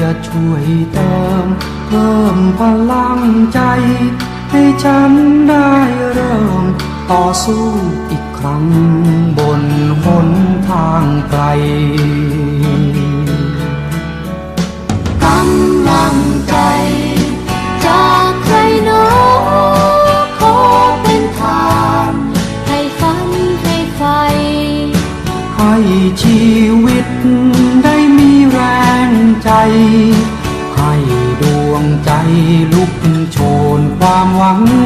จะช่วยเติมเพิ่มพลังใจ ให้ฉันได้เริ่ม ต่อสู้อีกครั้งบนหนทางไกลกำลังใจจากใครหนอขอเป็นทานให้ฝันให้ไฟให้ชีวิต หวัง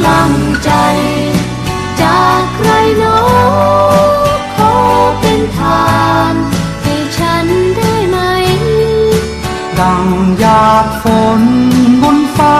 ำลังใจ จากใครโนอขอเป็นทานให้ฉันได้ไหม ดังหยาดฝนฝนฟา